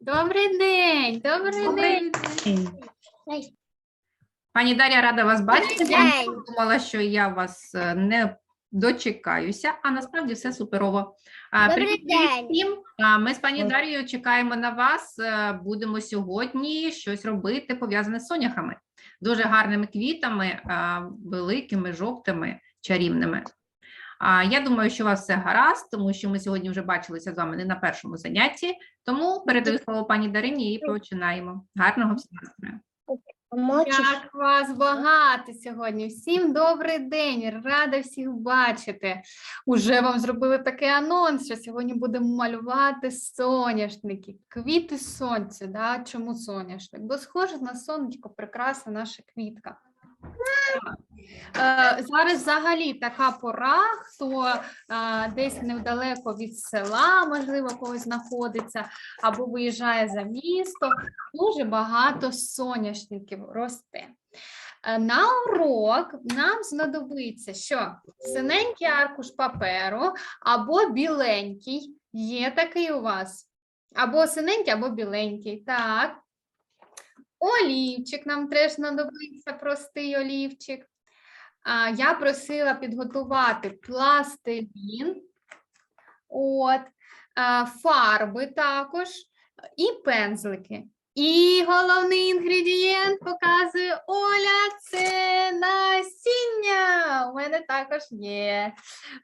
Добрий день, добрий Добрий день. Пані Дар'я, рада вас бачити. Я думала, що я вас е, не дочекаюся, а насправді все суперово. Добрий Привіт день. всім. Ми з пані Дар'єю чекаємо на вас. Е, Будемо сьогодні щось робити пов'язане з соняхами. Дуже гарними квітами, великими, жовтими, чарівними. А, Я думаю, що у вас все гаразд, тому що ми сьогодні вже бачилися з вами не на першому занятті. Тому передаю слово пані Дарині і починаємо. Гарного всім настрою. Як вас багато сьогодні. Всім добрий день, рада всіх бачити. Уже вам зробили такий анонс, що сьогодні будемо малювати соняшники, квіти сонця. Да? Чому соняшник? Бо схоже на сонечко, прекрасна наша квітка. Е, Зараз взагалі така пора, хто е, десь недалеко від села, можливо, когось знаходиться, або виїжджає за місто, дуже багато соняшників росте. Е, На урок нам знадобиться що? Синенький аркуш паперу або біленький. Є такий у вас? Або синенький, або біленький. Так. Олівчик нам теж знадобиться, простий олівчик. Я просила підготувати пластилін, от, фарби також і пензлики. І головний інгредієнт показує Оля, це насіння. У мене також є.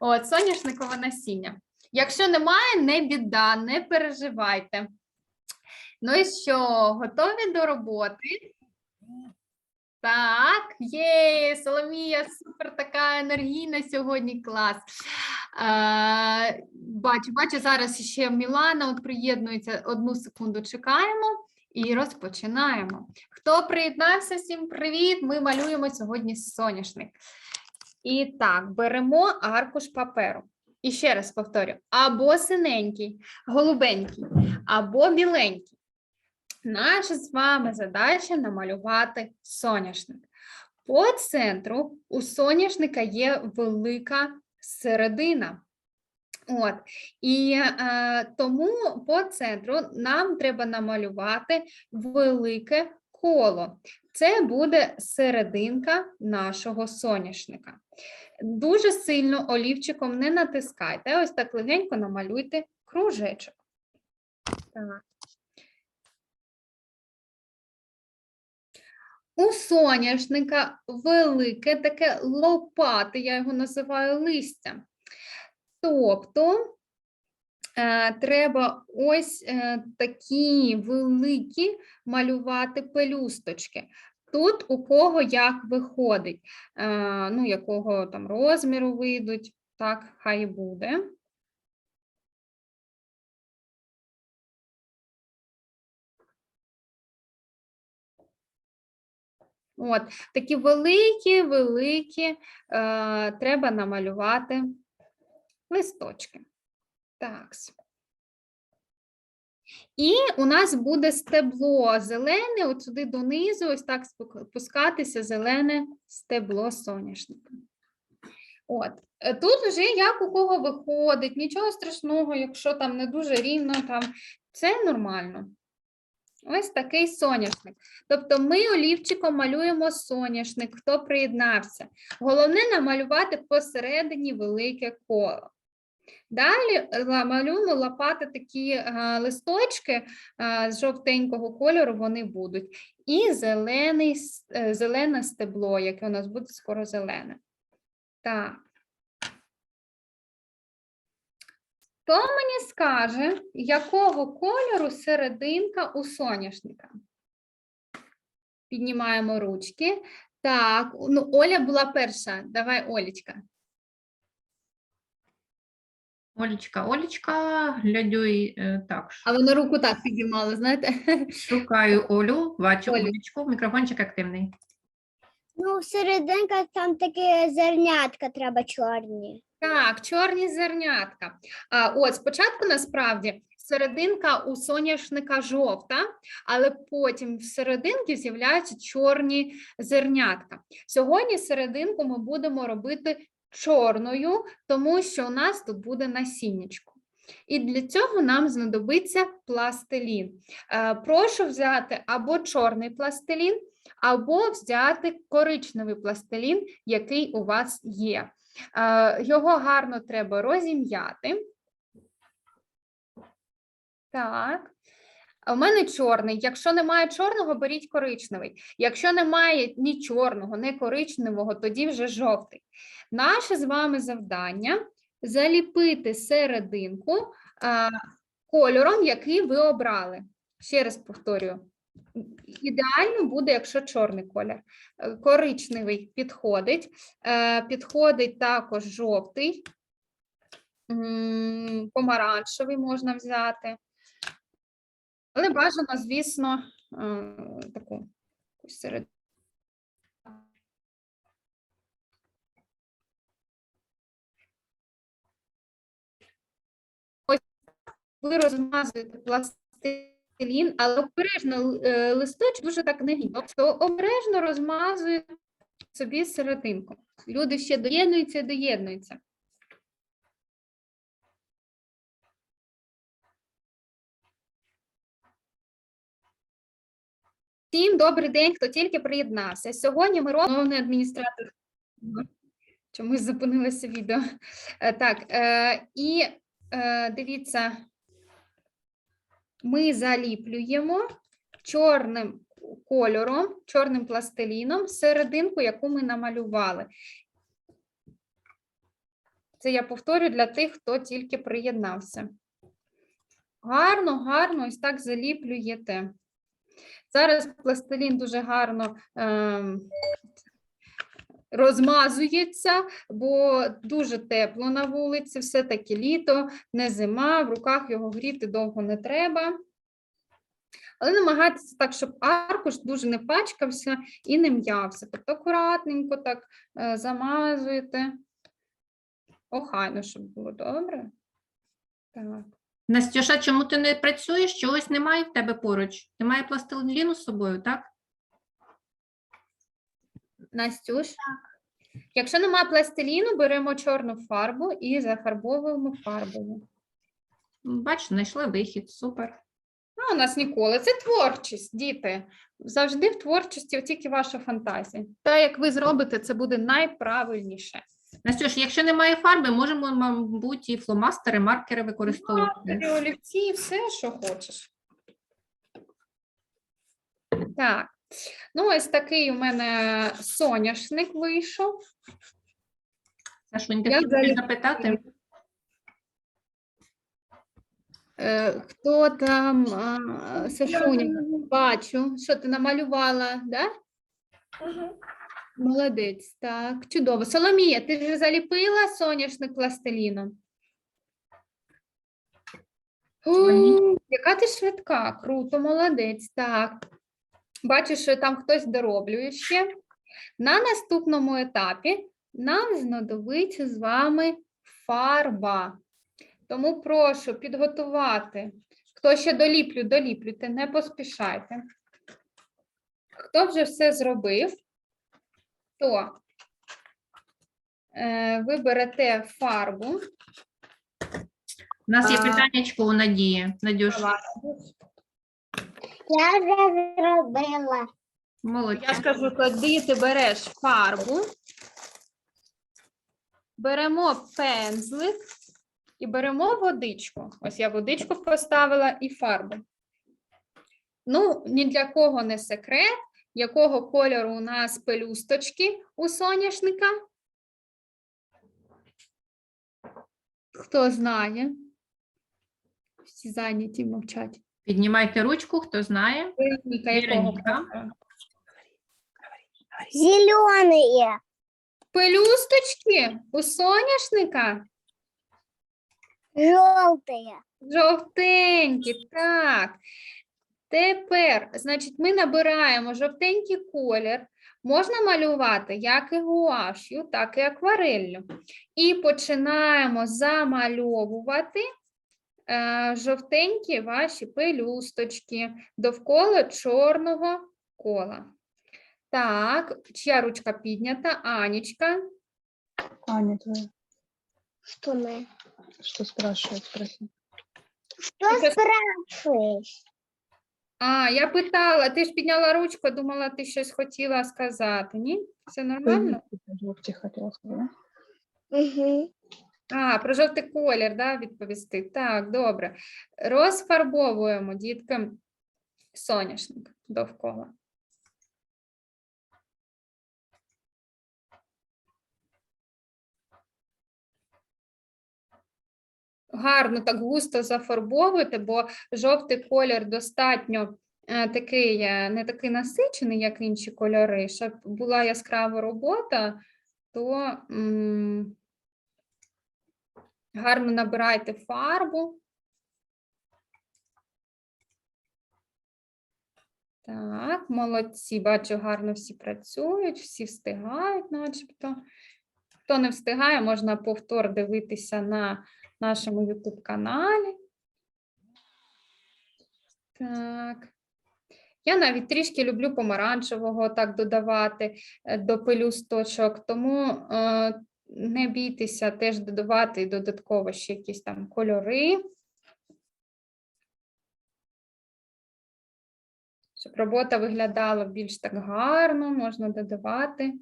От, соняшникове насіння. Якщо немає, не біда, не переживайте. Ну і що, готові до роботи? Так, є, Соломія, супер така енергійна сьогодні клас. Е, бачу, бачу, зараз ще Мілана от приєднується. Одну секунду чекаємо і розпочинаємо. Хто приєднався, всім привіт! Ми малюємо сьогодні соняшник. І так, беремо аркуш паперу. І ще раз повторю: або синенький, голубенький, або біленький. Наша з вами задача намалювати соняшник. По центру у соняшника є велика середина. От. І е, тому по центру нам треба намалювати велике коло. Це буде серединка нашого соняшника. Дуже сильно олівчиком не натискайте, ось так легенько намалюйте кружечок. Так. У соняшника велике таке лопате, я його називаю листя. Тобто е, треба ось е, такі великі малювати пелюсточки. Тут у кого як виходить, е, ну, якого там розміру вийдуть, так, хай буде. От, такі великі, великі е, треба намалювати листочки. Так. І у нас буде стебло зелене, от сюди донизу, ось так спускатися зелене стебло соняшника. От. е, Тут вже як у кого виходить, нічого страшного, якщо там не дуже рівно, там це нормально. Ось такий соняшник. Тобто ми олівчиком малюємо соняшник, хто приєднався. Головне намалювати посередині велике коло. Далі е, малюємо лопати такі е, листочки е, з жовтенького кольору вони будуть. І зелений, зелене стебло, яке у нас буде скоро зелене. Так. Хто мені скаже, якого кольору серединка у соняшника? Піднімаємо ручки. Так, ну Оля була перша. Давай, Олічка. Олечка, Олечка, глядю і е, так. А вона руку так підіймала, знаєте? Шукаю Олю, бачу Олю. Олечку, мікрофончик активний. Ну, серединка там таке зернятка треба чорні. Так, чорні зернятка. А, от спочатку насправді серединка у соняшника жовта, але потім в серединці з'являються чорні зернятка. Сьогодні серединку ми будемо робити чорною, тому що у нас тут буде насіннячко. І для цього нам знадобиться пластилін. Е, Прошу взяти або чорний пластилін, або взяти коричневий пластилін, який у вас є. Е, Його гарно треба розім'яти. Так. У мене чорний. Якщо немає чорного, беріть коричневий. Якщо немає ні чорного, ні коричневого, тоді вже жовтий. Наше з вами завдання заліпити серединку а, кольором, який ви обрали. Ще раз повторюю. Ідеально буде, якщо чорний колір. Е, Коричневий підходить, е, підходить також жовтий, помаранчевий можна взяти. Але бажано, звісно, е, таку якусь ви розмазуєте пластилін, але обережно е, листочок дуже так не гідно. То обережно розмазуєте собі серединку. Люди ще доєднуються і доєднуються. Всім добрий день, хто тільки приєднався. Сьогодні ми робимо головний адміністратор. Чомусь зупинилося відео. Е, Так, е, і дивіться, ми заліплюємо чорним кольором, чорним пластиліном серединку, яку ми намалювали. Це я повторю для тих, хто тільки приєднався. Гарно, гарно ось так заліплюєте. Зараз пластилін дуже гарно ем, розмазується, бо дуже тепло на вулиці, все-таки літо, не зима, в руках його гріти довго не треба. Але намагайтеся так, щоб аркуш дуже не пачкався і не м'явся. Тобто акуратненько так е, замазуєте. Охайно, щоб було добре. Так. Настюша, чому ти не працюєш? Чогось немає в тебе поруч? Немає пластиліну з собою, так? Настюш? Якщо немає пластиліну, беремо чорну фарбу і зафарбовуємо фарбою. Бач, знайшли вихід, супер. А у нас ніколи. Це творчість, діти. Завжди в творчості тільки ваша фантазія. Та як ви зробите, це буде найправильніше. Настюш, якщо немає фарби, можемо, мабуть, і фломастери, маркери використовувати. Маркери, олівці, все, що хочеш. Так. Ну, ось такий у мене соняшник вийшов. Сашунь, ти взагалі- запитати? Е, хто там? Сашуня, бачу, що ти намалювала, да? Молодець, так, чудово. Соломія, ти вже заліпила соняшник пластиліном? Яка ти швидка, круто, молодець, так. Бачу, що там хтось дороблює ще. На наступному етапі нам знадобиться з вами фарба. Тому прошу підготувати. Хто ще доліплю, доліплюйте, не поспішайте. Хто вже все зробив, то е, ви берете фарбу. У нас є А. питаннячко у Надії. Надюш, Я вже зробила. молодець. Я ж кажу, тоді ти береш фарбу, беремо пензлик і беремо водичку. Ось я водичку поставила і фарбу. Ну, ні для кого не секрет, якого кольору у нас пелюсточки у соняшника. Хто знає? Всі зайняті мовчать. Піднімайте ручку, хто знає. Якого Зеленые. Пелюсточки у соняшника? Желтые. Жовтенькі, так. Тепер, значить, ми набираємо жовтенький колір. Можна малювати як і гуашю, так і аквареллю. І починаємо замальовувати жовтенькі ваші пелюсточки довкола чорного кола. Так, чия ручка піднята? Анічка. Аня твоя. Что мы? Что спрашивает, спроси. Что Это- спрашиваешь? А, я питала, ти ж підняла ручку, думала, ти щось хотіла сказати. Ні? Все нормально? Жовті хотіла сказати. Угу. А, про жовтий колір, да, відповісти. Так, добре. Розфарбовуємо, дітки, соняшник довкола. Гарно так густо зафарбовуйте, бо жовтий колір достатньо е, такий, е, не такий насичений, як інші кольори. Щоб була яскрава робота, то гарно набирайте фарбу. Так, молодці, бачу, гарно всі працюють, всі встигають, начебто. Хто не встигає, можна повтор дивитися на нашому YouTube каналі. Так. Я навіть трішки люблю помаранчевого так додавати е, до пелюсточок, тому е, не бійтеся теж додавати додатково ще якісь там кольори. Щоб робота виглядала більш так гарно, можна додавати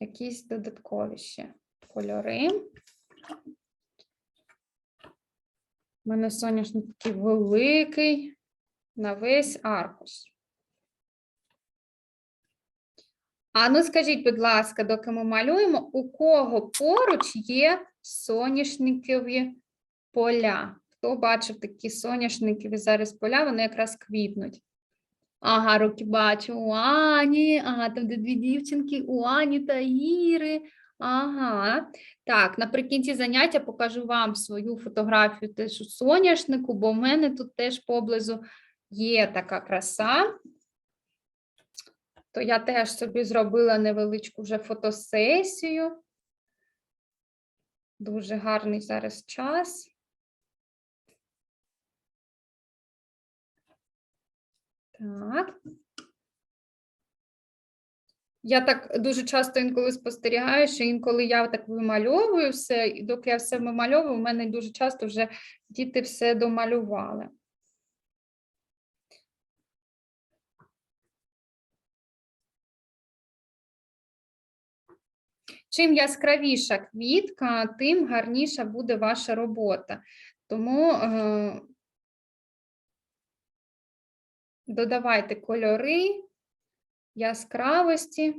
якісь додаткові ще кольори. У мене соняшник такий великий на весь аркуш. А ну скажіть, будь ласка, доки ми малюємо, у кого поруч є соняшникові поля? Хто бачив такі соняшникові зараз поля, вони якраз квітнуть. Ага, руки бачу. У Ані, ага, там де дві дівчинки, у Ані та Іри. Ага. Так, наприкінці заняття покажу вам свою фотографію теж у соняшнику, бо в мене тут теж поблизу є така краса. То я теж собі зробила невеличку вже фотосесію. Дуже гарний зараз час. Так. Я так дуже часто інколи спостерігаю, що інколи я так вимальовую все, і доки я все вимальовую, у мене дуже часто вже діти все домалювали. Чим яскравіша квітка, тим гарніша буде ваша робота. Тому е, додавайте кольори, яскравості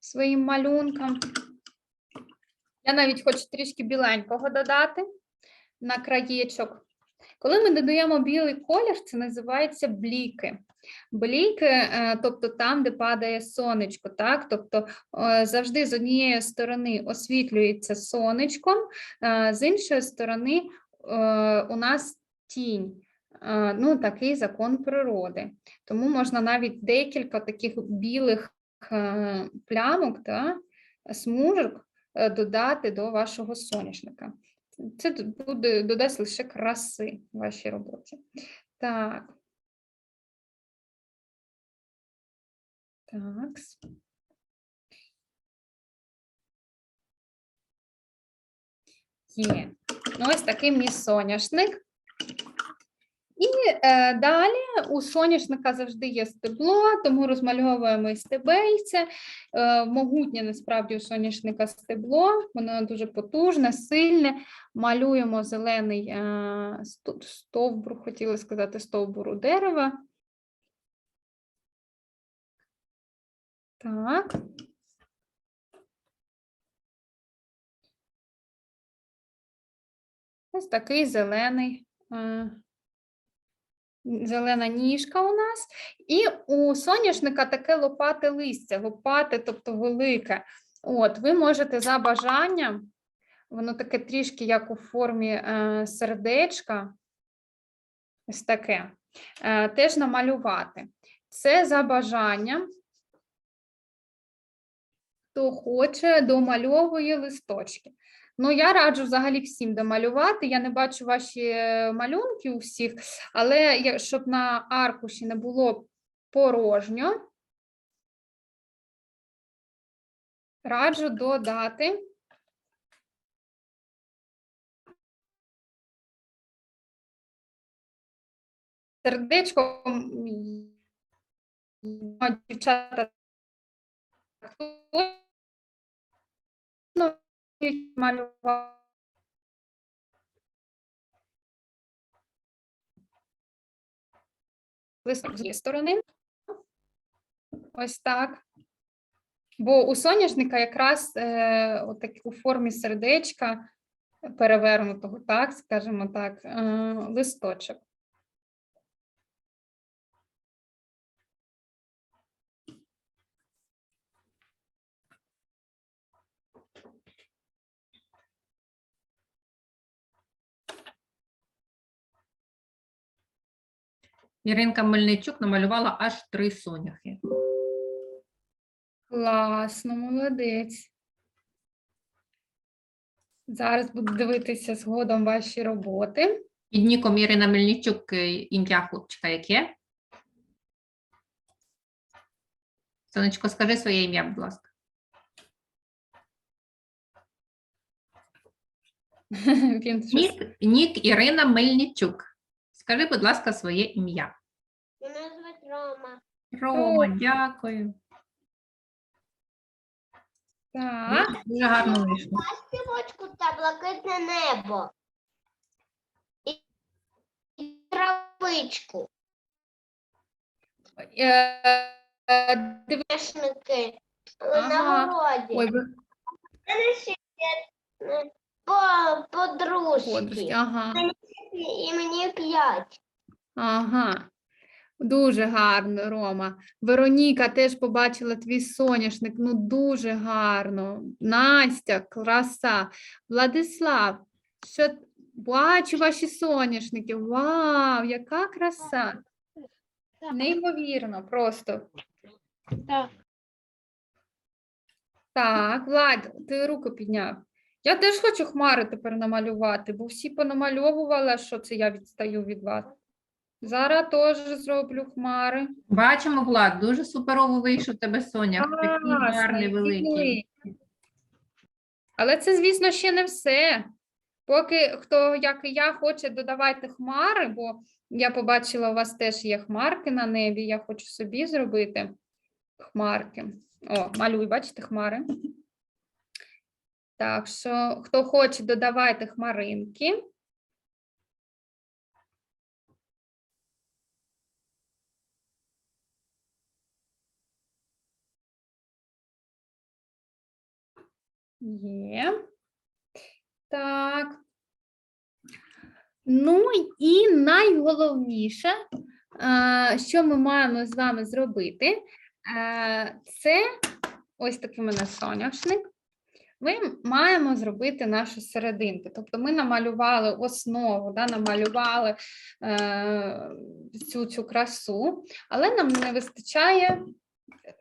своїм малюнкам. Я навіть хочу трішки біленького додати на краєчок. Коли ми додаємо білий колір, це називається бліки. Бліки, е, тобто там, де падає сонечко, так? Тобто завжди з однієї сторони освітлюється сонечком, е, з іншої сторони е, у нас тінь. Ну, такий закон природи. Тому можна навіть декілька таких білих плямок та смужок додати до вашого соняшника. Це буде додасть лише краси вашій роботі. Так. Так. Є. Ну, ось такий мій соняшник. І е, далі у соняшника завжди є стебло, тому розмальовуємо і стебельце. Е, могутнє насправді у соняшника стебло, воно дуже потужне, сильне. Малюємо зелений е, стовбур, хотіла сказати, стовбуру дерева. Так. Ось такий зелений. е, Зелена ніжка у нас, і у соняшника таке лопате листя, лопате, тобто велике. От, ви можете за бажанням, воно таке трішки як у формі е, сердечка, ось таке, е, теж намалювати. Це за бажанням. Хто хоче, домальовує листочки. Ну, я раджу взагалі всім домалювати. Я не бачу ваші е, малюнки у всіх, але щоб на аркуші не було порожньо, раджу додати. Сердечко дівчата. Ну, малювати. Листок з цієї сторони. Ось так. Бо у соняшника якраз е, отак, у формі сердечка перевернутого, так, скажімо так, е, листочок. Іринка Мельничук намалювала аж три соняхи. Класно, молодець. Зараз буду дивитися згодом ваші роботи. Під ніком Ірина Мельничук е, ім'я хлопчика яке? Сонечко, скажи своє ім'я, будь ласка. Він щось Нік, Нік Ірина Мельничук. Скажи, будь ласка, своє ім'я. Мене звати Рома. Рома, дякую. Так. Дуже гарно вийшло. Співочку та блакитне небо. І, і травичку. Е, е, диви- Вишники Ага. на городі. Ой, ви Мене ще є, е, по, подружки. подружки. Ага. І мені п'ять. Ага. Дуже гарно, Рома. Вероніка теж побачила твій соняшник. Ну, дуже гарно. Настя, краса. Владислав, що бачу ваші соняшники. Вау, яка краса! Неймовірно, просто. Так. Так, Влад, ти руку підняв. Я теж хочу хмари тепер намалювати, бо всі понамальовували, що це я відстаю від вас. Зараз теж зроблю хмари. Бачимо, Влад, дуже суперово вийшов тебе Класно, гарний, які великий. Але це, звісно, ще не все. Поки хто, як і я, хоче, додавайте хмари, бо я побачила, у вас теж є хмарки на небі. Я хочу собі зробити хмарки. О, малюй, бачите, хмари. Так що, хто хоче, додавайте хмаринки. Є. Так. Ну і найголовніше, е, що ми маємо з вами зробити, е, це ось такий у мене соняшник. Ми маємо зробити нашу серединку. Тобто ми намалювали основу, да, намалювали е, цю, цю красу, але нам не вистачає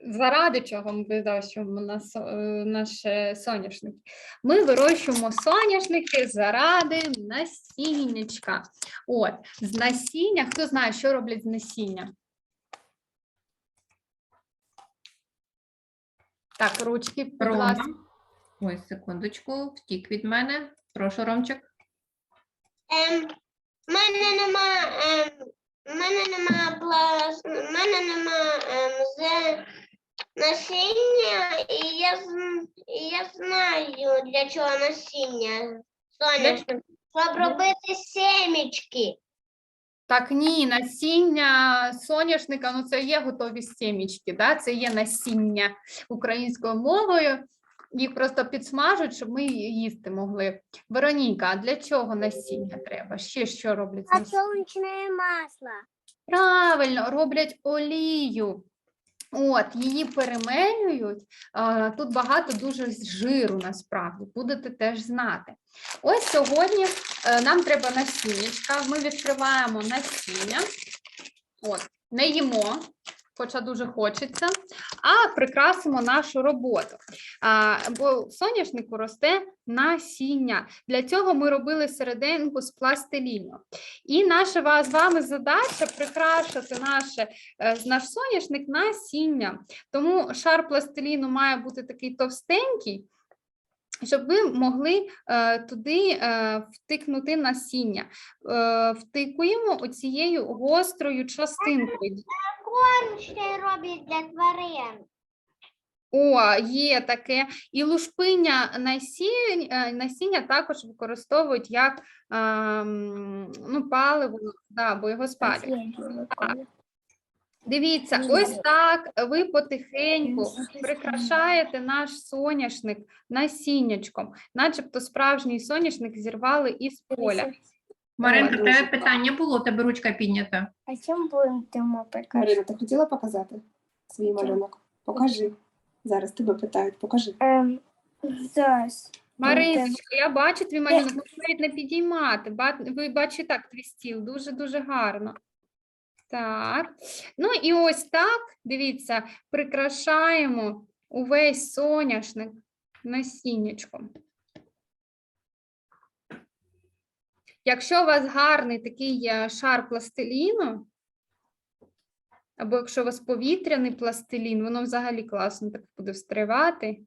заради чого ми вирощуємо на со- е, наші соняшники. Ми вирощуємо соняшники заради насіннячка. От, з насіння, хто знає, що роблять з насіння? Так, ручки, будь ласка. Ой, секундочку, втік від мене. Прошу, Ромчик. Ем, мене нема, ем, мене нема плас, мене нема ем, з насіння, і я, і я знаю, для чого насіння. Соняшник, щоб робити семічки. Так, ні, насіння соняшника, ну це є готові сімічки, да? це є насіння українською мовою. Їх просто підсмажуть, щоб ми їсти могли. Вероніка, а для чого насіння треба? Ще що роблять з насіння? Масло. Правильно, роблять олію. От, її перемелюють. Тут багато дуже жиру насправді, будете теж знати. Ось сьогодні е, нам треба насіннячка. Ми відкриваємо насіння. От, не їмо, хоча дуже хочеться, а прикрасимо нашу роботу. А, бо соняшнику росте насіння. Для цього ми робили серединку з пластиліну. І наша з вами задача прикрашати наше, е, наш соняшник насіння. Тому шар пластиліну має бути такий товстенький. Щоб ви могли е, туди е, втикнути насіння. Е, втикуємо оцією гострою частинкою. Корм ще роблять для тварин. О, є таке. І лушпиння насіння, насіння також використовують як е, ну, паливо, да, бо його спалюють. Дивіться, ось так ви потихеньку прикрашаєте наш соняшник насіннячком, начебто справжній соняшник зірвали із поля. Маринка, тебе питання було, тебе ручка піднята. А чим будемо? Марина, ти хотіла показати свій малюнок? Покажи. Зараз тебе питають, покажи. Ем, зараз. Мариночка, я бачу твій малюнок, можна навіть не підіймати. Ба- Ви бачите так твій стіл, дуже-дуже гарно. Так. Ну і ось так, дивіться, прикрашаємо увесь соняшник насіннячком. Якщо у вас гарний такий шар пластиліну, або якщо у вас повітряний пластилін, воно взагалі класно так буде встривати.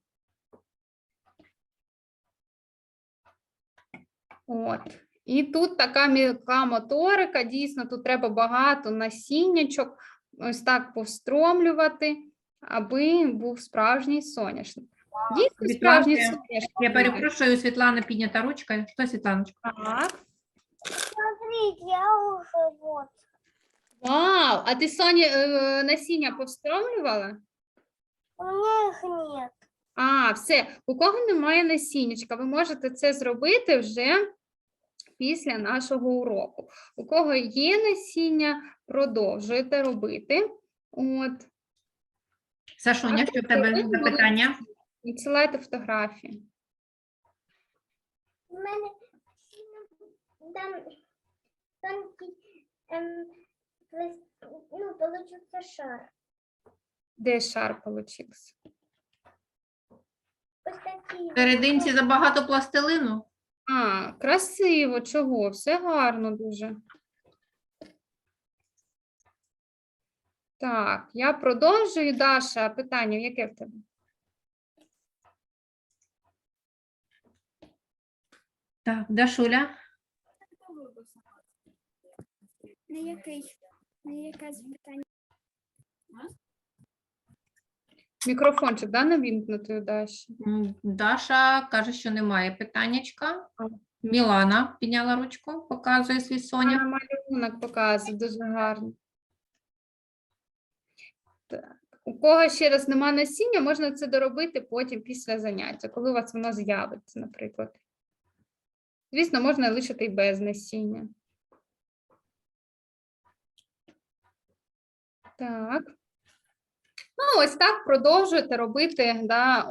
От. І тут така мілка моторика, дійсно, тут треба багато насіннячок, ось так повстромлювати, аби був справжній соняшник. Дійсно, справжній я- соняшник. Я перепрошую, у Світлани піднята ручка. Що, Світланочка? Так. Смотрите, я уже вот. Вау! А ти Соня е, насіння повстромлювала? У меня их нет. А, все. У кого немає насіннячка, ви можете це зробити вже після нашого уроку. У кого є насіння, продовжуєте робити. От, Сашуня, що в тебе ви за відсилайте фотографії. У мене там тонкий, ем, ну, получился шар. Де шар получився? Ось такий. В серединці забагато пластилину. А, красиво, чого? Все гарно дуже. Так, я продовжую. Даша, питання, яке в тебе? Так, Дашуля. На який? На яке запитання? Мікрофончик, да, навімкнутий у Даші? М, Даша каже, що немає питаннячка. Мілана підняла ручку, показує свій соня. Вона малюнок показує, дуже гарно. Так. У кого ще раз нема насіння, можна це доробити потім після заняття, коли у вас воно з'явиться, наприклад. Звісно, можна лишити і без насіння. Так. Ну, ось так продовжуєте робити да,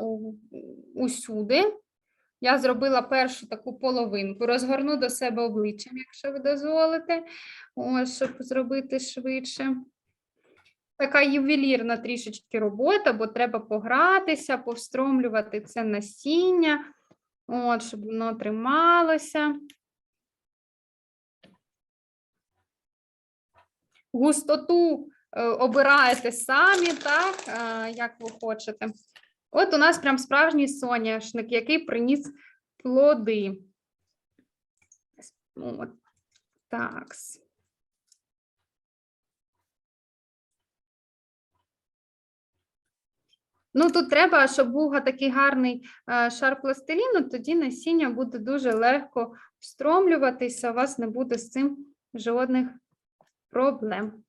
усюди. Я зробила першу таку половинку, розгорну до себе обличчям, якщо ви дозволите, ось, щоб зробити швидше. Така ювелірна трішечки робота, бо треба погратися, повстромлювати це насіння, от, щоб воно трималося. Густоту обираєте самі, так, е, як ви хочете. От у нас прям справжній соняшник, який приніс плоди. От. Так. Ну, тут треба, щоб був такий гарний е, шар пластиліну, тоді насіння буде дуже легко встромлюватися, у вас не буде з цим жодних проблем.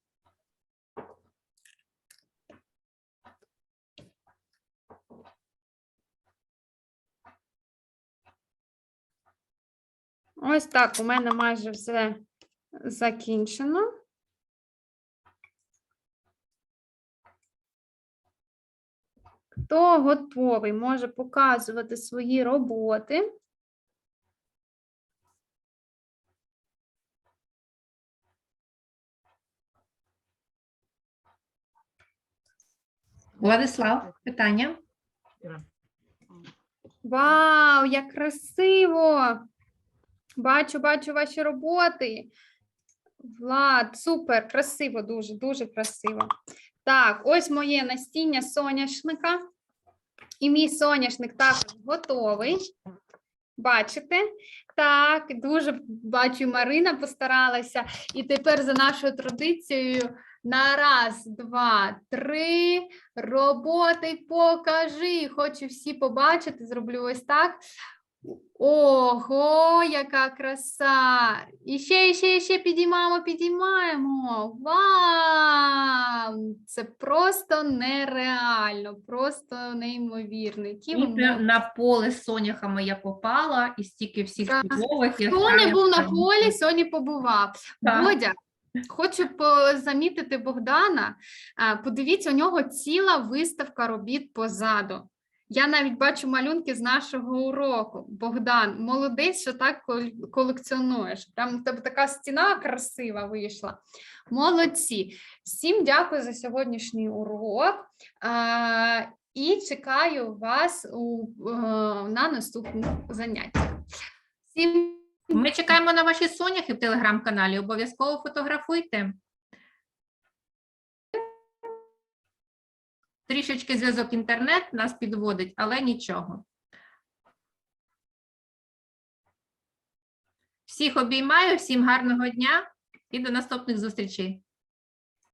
Ось так, у мене майже все закінчено. Хто готовий, може показувати свої роботи. Владислав, питання? Вау, як красиво! Бачу, бачу ваші роботи. Влад, супер, красиво, дуже, дуже красиво. Так, ось моє настіння соняшника. І мій соняшник також готовий. Бачите? Так, дуже бачу, Марина постаралася. І тепер за нашою традицією на раз, два, три. Роботи покажи. Хочу всі побачити. Зроблю ось так. Ого, яка краса! І ще, і ще, і ще підіймаємо, підіймаємо. Вау! Це просто нереально, просто неймовірно. Які І прям на поле з соняхами я попала, і стільки всіх Так. чудових. Хто не був на полі, сьогодні побував. Так. Бодя, хочу замітити Богдана. А, Подивіться, у нього ціла виставка робіт позаду. Я навіть бачу малюнки з нашого уроку. Богдан, молодець, що так колекціонуєш. Прям тебе така стіна красива вийшла. Молодці. Всім дякую за сьогоднішній урок. І чекаю вас у, е, на наступних заняттях. Всім Ми чекаємо на ваші соняхи в телеграм-каналі. Обов'язково фотографуйте. Трішечки зв'язок інтернет нас підводить, але нічого. Всіх обіймаю, всім гарного дня і до наступних зустрічей.